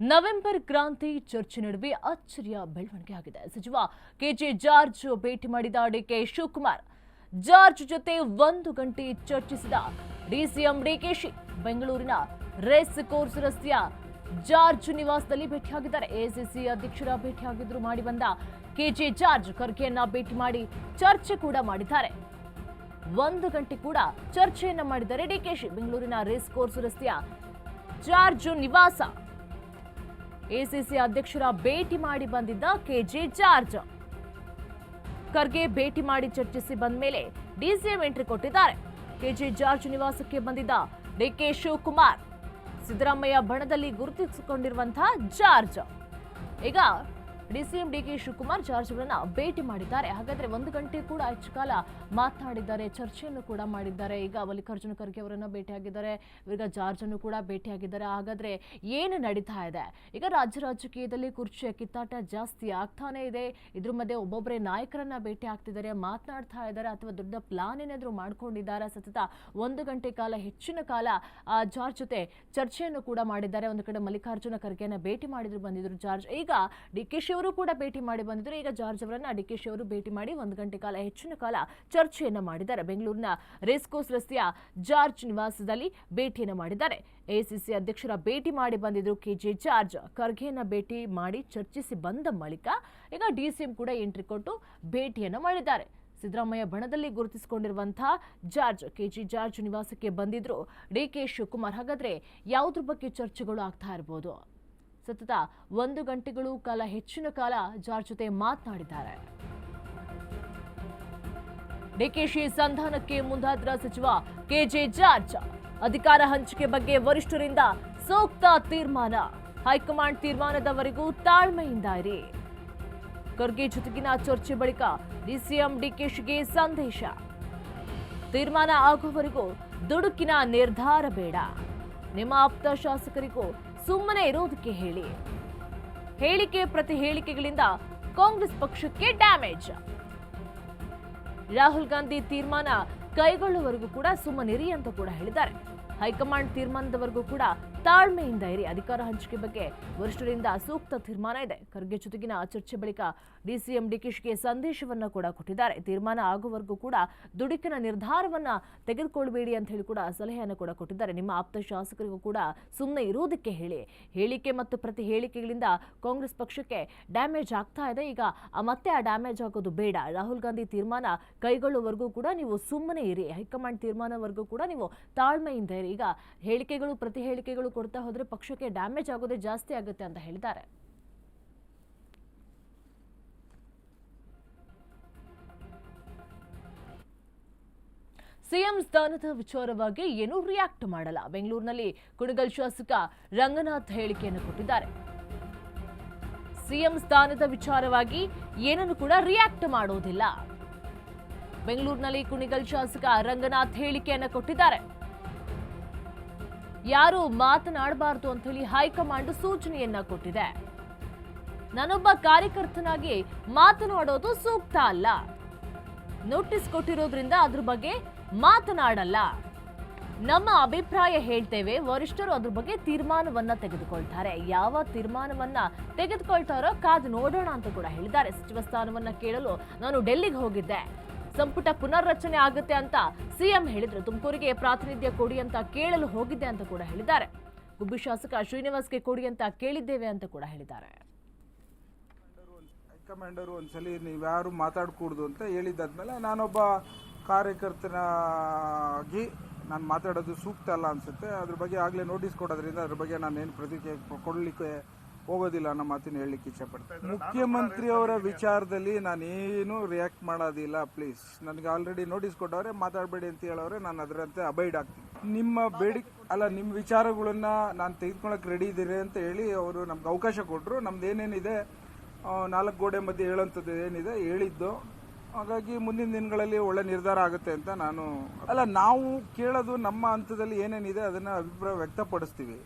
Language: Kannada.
ನವೆಂಬರ್ ಕ್ರಾಂತಿ ಚರ್ಚೆ ನಡುವೆ ಅಚ್ಚರಿಯ ಬೆಳವಣಿಗೆ ಆಗಿದೆ ಸಚಿವ ಕೆಜೆ ಜಾರ್ಜ್ ಭೇಟಿ ಮಾಡಿದ ಡಿಕೆ ಶಿವಕುಮಾರ್, ಜಾರ್ಜ್ ಜೊತೆ ಒಂದು ಗಂಟೆ ಚರ್ಚಿಸಿದ ಡಿಸಿಎಂ ಡಿಕೆಶಿ ಬೆಂಗಳೂರಿನ ರೇಸ್ ಕೋರ್ಸ್ ರಸ್ತೆಯ ಜಾರ್ಜ್ ನಿವಾಸದಲ್ಲಿ ಭೇಟಿಯಾಗಿದ್ದಾರೆ. ಎಸಿಸಿ ಅಧ್ಯಕ್ಷರ ಭೇಟಿಯಾಗಿದ್ರು ಮಾಡಿ ಬಂದ ಕೆಜೆ ಜಾರ್ಜ್ ಖರ್ಗೆಯನ್ನ ಭೇಟಿ ಮಾಡಿ ಚರ್ಚೆ ಕೂಡ ಮಾಡಿದ್ದಾರೆ. ಒಂದು ಗಂಟೆ ಕೂಡ ಚರ್ಚೆಯನ್ನ ಮಾಡಿದ್ದಾರೆ ಡಿಕೆಶಿ ಬೆಂಗಳೂರಿನ ರೇಸ್ ಕೋರ್ಸ್ ರಸ್ತೆಯ ಜಾರ್ಜ್ ನಿವಾಸ. ಎಸಿಸಿ ಅಧ್ಯಕ್ಷರ ಭೇಟಿ ಮಾಡಿ ಬಂದಿದ್ದ ಕೆಜೆ ಜಾರ್ಜ್. ಖರ್ಗೆ ಭೇಟಿ ಮಾಡಿ ಚರ್ಚಿಸಿ ಬಂದ ಮೇಲೆ ಡಿಸಿಎಂ ಎಂಟ್ರಿ ಕೊಟ್ಟಿದ್ದಾರೆ. ಕೆಜೆ ಜಾರ್ಜ್ ನಿವಾಸಕ್ಕೆ ಬಂದಿದ್ದ ಡಿಕೆ ಶಿವಕುಮಾರ್. ಸಿದ್ದರಾಮಯ್ಯ ಬಣದಲ್ಲಿ ಗುರುತಿಸಿಕೊಂಡಿರುವಂತಹ ಜಾರ್ಜ್. ಈಗ ಡಿಸಿಎಂ ಡಿಕೆ ಶಿವಕುಮಾರ್ ಜಾರ್ಜ್ ಅವರನ್ನ ಭೇಟಿ ಮಾಡಿದ್ದಾರೆ. ಹಾಗಾದ್ರೆ ಒಂದು ಗಂಟೆ ಕೂಡ ಹೆಚ್ಚು ಕಾಲ ಮಾತನಾಡಿದ್ದಾರೆ ಚರ್ಚೆಯನ್ನು ಕೂಡ ಮಾಡಿದ್ದಾರೆ. ಈಗ ಮಲ್ಲಿಕಾರ್ಜುನ ಖರ್ಗೆ ಅವರನ್ನ ಭೇಟಿಯಾಗಿದ್ದಾರೆ, ಈಗ ಜಾರ್ಜ್ ಅನ್ನು ಕೂಡ ಭೇಟಿಯಾಗಿದ್ದಾರೆ. ಹಾಗಾದ್ರೆ ಏನು ನಡೀತಾ ಇದೆ? ಈಗ ರಾಜ್ಯ ರಾಜಕೀಯದಲ್ಲಿ ಕುರ್ಚಿಯ ಕಿತ್ತಾಟ ಜಾಸ್ತಿ ಆಗ್ತಾನೆ ಇದೆ. ಇದ್ರ ಮಧ್ಯೆ ಒಬ್ಬೊಬ್ಬರೇ ನಾಯಕರನ್ನ ಭೇಟಿ ಆಗ್ತಿದ್ದಾರೆ, ಮಾತನಾಡ್ತಾ ಇದ್ದಾರೆ, ಅಥವಾ ದೊಡ್ಡ ಪ್ಲಾನ್ ಏನಾದರೂ ಮಾಡ್ಕೊಂಡಿದ್ದಾರೆ. ಸತತ ಒಂದು ಗಂಟೆ ಕಾಲ, ಹೆಚ್ಚಿನ ಕಾಲ ಜಾರ್ಜ್ ಜೊತೆ ಚರ್ಚೆಯನ್ನು ಕೂಡ ಮಾಡಿದ್ದಾರೆ. ಒಂದು ಕಡೆ ಮಲ್ಲಿಕಾರ್ಜುನ ಖರ್ಗೆಯನ್ನ ಭೇಟಿ ಮಾಡಿದ್ರು ಬಂದಿದ್ರು ಜಾರ್ಜ್. ಈಗ ಡಿ ಕೆ ಶಿ ಅವರು ಕೂಡ ಭೇಟಿ ಮಾಡಿ ಬಂದಿದ್ದರು ಈಗ ಜಾರ್ಜ್ ಅವರನ್ನ ಡಿ ಕೆ ಅವರು ಭೇಟಿ ಮಾಡಿ ಒಂದು ಗಂಟೆ ಕಾಲ, ಹೆಚ್ಚಿನ ಕಾಲ ಚರ್ಚೆಯನ್ನ ಮಾಡಿದ್ದಾರೆ. ಬೆಂಗಳೂರಿನ ರೇಸ್ಕೋಸ್ ರಸ್ತೆಯ ಜಾರ್ಜ್ ನಿವಾಸದಲ್ಲಿ ಭೇಟಿಯನ್ನು ಮಾಡಿದ್ದಾರೆ. ಎಸಿಸಿ ಅಧ್ಯಕ್ಷರ ಭೇಟಿ ಮಾಡಿ ಬಂದಿದ್ರು ಕೆಜೆ ಜಾರ್ಜ್. ಖರ್ಗೆಯನ್ನ ಭೇಟಿ ಮಾಡಿ ಚರ್ಚಿಸಿ ಬಂದ ಬಳಿಕ ಈಗ ಡಿಸಿಎಂ ಕೂಡ ಎಂಟ್ರಿ ಕೊಟ್ಟು ಭೇಟಿಯನ್ನು ಮಾಡಿದ್ದಾರೆ. ಸಿದ್ದರಾಮಯ್ಯ ಬಣದಲ್ಲಿ ಗುರುತಿಸಿಕೊಂಡಿರುವಂತಹ ಜಾರ್ಜ್ ಕೆಜಿ ಜಾರ್ಜ್ ನಿವಾಸಕ್ಕೆ ಬಂದಿದ್ರು. ಡಿಕೆ ಶಿವಕುಮಾರ್. ಹಾಗಾದ್ರೆ ಯಾವುದ್ರ ಬಗ್ಗೆ ಚರ್ಚೆಗಳು ಆಗ್ತಾ ಇರಬಹುದು ಸತತ ಒಂದು ಗಂಟೆಗಳು ಕಾಲ ಹೆಚ್ಚಿನ ಕಾಲ ಜಾರ್ಜ್ ಜೊತೆ ಮಾತನಾಡಿದ್ದಾರೆ. ಡಿಕೆಶಿ ಸಂಧಾನಕ್ಕೆ ಮುಂದಾದ್ರ ಸಚಿವ ಕೆಜೆ ಜಾರ್ಜ್ ಅಧಿಕಾರ ಹಂಚಿಕೆ ಬಗ್ಗೆ ವರಿಷ್ಠರಿಂದ ಸೂಕ್ತ ತೀರ್ಮಾನ. ಹೈಕಮಾಂಡ್ ತೀರ್ಮಾನದವರೆಗೂ ತಾಳ್ಮೆಯಿಂದ ಇರಿ. ಖರ್ಗೆ ಜೊತೆಗಿನ ಚರ್ಚೆ ಬಳಿಕ ಡಿಸಿಎಂ ಡಿಕೆಶಿಗೆ ಸಂದೇಶ. ತೀರ್ಮಾನ ಆಗುವವರೆಗೂ ದುಡುಕಿನ ನಿರ್ಧಾರ ಬೇಡ. ನಿಮ್ಮ ಆಪ್ತ ಶಾಸಕರಿಗೂ ಸುಮ್ಮನೆ ಇರೋದಕ್ಕೆ ಹೇಳಿ. ಹೇಳಿಕೆ ಪ್ರತಿ ಹೇಳಿಕೆಗಳಿಂದ ಕಾಂಗ್ರೆಸ್ ಪಕ್ಷಕ್ಕೆ ಡ್ಯಾಮೇಜ್. ರಾಹುಲ್ ಗಾಂಧಿ ತೀರ್ಮಾನ ಕೈಗೊಳ್ಳುವವರೆಗೂ ಕೂಡ ಸುಮ್ಮನಿರಿ ಅಂತ ಕೂಡ ಹೇಳಿದ್ದಾರೆ. ಹೈಕಮಾಂಡ್ ತೀರ್ಮಾನದವರೆಗೂ ಕೂಡ ತಾಳ್ಮೆಯಿಂದ ಇರಿ. ಅಧಿಕಾರ ಹಂಚಿಕೆ ಬಗ್ಗೆ ವರಿಷ್ಠರಿಂದ ಸೂಕ್ತ ತೀರ್ಮಾನ ಇದೆ. ಖರ್ಗೆ ಜೊತೆಗಿನ ಚರ್ಚೆ ಬಳಿಕ ಡಿಸಿಎಂ ಡಿಕಿಶ್ಗೆ ಸಂದೇಶವನ್ನ ಕೂಡ ಕೊಟ್ಟಿದ್ದಾರೆ. ತೀರ್ಮಾನ ಆಗುವವರೆಗೂ ಕೂಡ ದುಡುಕಿನ ನಿರ್ಧಾರವನ್ನ ತೆಗೆದುಕೊಳ್ಳಬೇಡಿ ಅಂತ ಹೇಳಿ ಕೂಡ ಸಲಹೆಯನ್ನು ಕೂಡ ಕೊಟ್ಟಿದ್ದಾರೆ. ನಿಮ್ಮ ಆಪ್ತ ಶಾಸಕರಿಗೂ ಕೂಡ ಸುಮ್ಮನೆ ಇರುವುದಕ್ಕೆ ಹೇಳಿ. ಹೇಳಿಕೆ ಮತ್ತು ಪ್ರತಿ ಹೇಳಿಕೆಗಳಿಂದ ಕಾಂಗ್ರೆಸ್ ಪಕ್ಷಕ್ಕೆ ಡ್ಯಾಮೇಜ್ ಆಗ್ತಾ ಇದೆ. ಈಗ ಮತ್ತೆ ಆ ಡ್ಯಾಮೇಜ್ ಆಗೋದು ಬೇಡ. ರಾಹುಲ್ ಗಾಂಧಿ ತೀರ್ಮಾನ ಕೈಗೊಳ್ಳುವವರೆಗೂ ಕೂಡ ನೀವು ಸುಮ್ಮನೆ ಇರಿ. ಹೈಕಮಾಂಡ್ ತೀರ್ಮಾನವರೆಗೂ ಕೂಡ ನೀವು ತಾಳ್ಮೆಯಿಂದ ಇರಿ. ಈಗ ಹೇಳಿಕೆಗಳು, ಪ್ರತಿ ಹೇಳಿಕೆಗಳು ಕೊಡ್ತಾ ಹೋದ್ರೆ ಪಕ್ಷಕ್ಕೆ ಡ್ಯಾಮೇಜ್ ಆಗೋದೇ ಜಾಸ್ತಿ ಆಗುತ್ತೆ ಅಂತ ಹೇಳಿದ್ದಾರೆ. ಸಿಎಂ ಸ್ಥಾನದ ವಿಚಾರವಾಗಿ ಏನೂ ರಿಯಾಕ್ಟ್ ಮಾಡಲ್ಲ? ಬೆಂಗಳೂರಿನಲ್ಲಿ ಕುಣಗಲ್ ಶಾಸಕ ರಂಗನಾಥ್ ಹೇಳಿಕೆಯನ್ನು ಕೊಟ್ಟಿದ್ದಾರೆ. ಸಿಎಂ ಸ್ಥಾನದ ವಿಚಾರವಾಗಿ ಏನನ್ನು ಕೂಡ ರಿಯಾಕ್ಟ್ ಮಾಡೋದಿಲ್ಲ. ಬೆಂಗಳೂರಿನಲ್ಲಿ ಕುಣಿಗಲ್ ಶಾಸಕ ರಂಗನಾಥ್ ಹೇಳಿಕೆಯನ್ನು ಕೊಟ್ಟಿದ್ದಾರೆ. ಯಾರು ಮಾತನಾಡಬಾರದು ಅಂತ ಹೇಳಿ ಹೈಕಮಾಂಡ್ ಸೂಚನೆಯನ್ನ ಕೊಟ್ಟಿದೆ. ನಾನೊಬ್ಬ ಕಾರ್ಯಕರ್ತನಾಗಿ ಮಾತನಾಡೋದು ಸೂಕ್ತ ಅಲ್ಲ. ನೋಟಿಸ್ ಕೊಟ್ಟಿರೋದ್ರಿಂದ ಅದ್ರ ಬಗ್ಗೆ ಮಾತನಾಡಲ್ಲ. ನಮ್ಮ ಅಭಿಪ್ರಾಯ ಹೇಳ್ತೇವೆ, ವರಿಷ್ಠರು ಅದ್ರ ಬಗ್ಗೆ ತೀರ್ಮಾನವನ್ನ ತೆಗೆದುಕೊಳ್ತಾರೆ. ಯಾವ ತೀರ್ಮಾನವನ್ನ ತೆಗೆದುಕೊಳ್ತಾರೋ ಕಾದು ನೋಡೋಣ ಅಂತ ಕೂಡ ಹೇಳಿದ್ದಾರೆ. ಸಚಿವ ಸ್ಥಾನವನ್ನ ಕೇಳಲು ನಾನು ಡೆಲ್ಲಿಗೆ ಹೋಗಿದ್ದೆ. ಸಂಪುಟ ಪುನರ್ರಚನೆ ಆಗುತ್ತೆ ಅಂತ ಸಿಎಂ ಹೇಳಿದ್ರು. ತುಮಕೂರಿಗೆ ಪ್ರಾತಿನಿಧ್ಯ ಕೊಡಿ ಅಂತ ಕೇಳಲು ಹೋಗಿದ್ದೆ ಅಂತ ಕೂಡ ಹೇಳಿದ್ದಾರೆ. ಗುಬ್ಬಿ ಶಾಸಕ ಶ್ರೀನಿವಾಸ್ಗೆ ಕೊಡಿ ಅಂತ ಕೇಳಿದ್ದೇವೆ ಅಂತ ಕೂಡ ಹೇಳಿದ್ದಾರೆ. ಹೈಕಮಾಂಡರು ನೀವು ಯಾರು ಮಾತಾಡಕೂಡ್ದು ಅಂತ ಹೇಳಿದ್ದಾದ್ಮೇಲೆ ನಾನೊಬ್ಬ ಕಾರ್ಯಕರ್ತನಾಗಿ ನಾನು ಮಾತಾಡೋದು ಸೂಕ್ತ ಅಲ್ಲ ಅನ್ಸುತ್ತೆ. ಅದ್ರ ಬಗ್ಗೆ ಆಗಲೇ ನೋಟಿಸ್ ಕೊಡೋದ್ರಿಂದ ಅದ್ರ ಬಗ್ಗೆ ನಾನು ಏನು ಪ್ರತಿಕ್ರಿಯೆ ಕೊಡಲಿಕ್ಕೆ ಹೋಗೋದಿಲ್ಲ ಅನ್ನೋ ಮಾತಿನ ಹೇಳಲಿಕ್ಕೆ ಇಚ್ಛಪಡ್ತೀನಿ ಮುಖ್ಯಮಂತ್ರಿಯವರ ವಿಚಾರದಲ್ಲಿ ನಾನೇನು ರಿಯಾಕ್ಟ್ ಮಾಡೋದಿಲ್ಲ ಪ್ಲೀಸ್ ನನಗೆ ಆಲ್ರೆಡಿ ನೋಟಿಸ್ ಕೊಟ್ಟವ್ರೆ, ಮಾತಾಡಬೇಡಿ ಅಂತ ಹೇಳೋರೆ ನಾನು ಅದರಂತೆ ಅಬೈಡ್ ಆಗ್ತೀನಿ. ನಿಮ್ಮ ಬೇಡಿಕೆ ಅಲ್ಲ, ನಿಮ್ಮ ವಿಚಾರಗಳನ್ನ ನಾನು ತೆಗೆದುಕೊಳ್ಳೋಕೆ ರೆಡಿ ಇದ್ದೀರಿ ಅಂತ ಹೇಳಿ ಅವರು ನಮ್ಗೆ ಅವಕಾಶ ಕೊಟ್ಟರು ನಮ್ದು ಏನೇನಿದೆ ನಾಲ್ಕು ಗೋಡೆ ಮಧ್ಯೆ ಹೇಳೋಂಥದ್ದು ಏನಿದೆ, ಹೇಳಿದ್ದು. ಹಾಗಾಗಿ ಮುಂದಿನ ದಿನಗಳಲ್ಲಿ ಒಳ್ಳೆ ನಿರ್ಧಾರ ಆಗುತ್ತೆ ಅಂತ ನಾನು ಅಲ್ಲ, ನಾವು ಕೇಳೋದು ನಮ್ಮ ಹಂತದಲ್ಲಿ ಏನೇನಿದೆ ಅದನ್ನು ಅಭಿಪ್ರಾಯ ವ್ಯಕ್ತಪಡಿಸ್ತೀವಿ.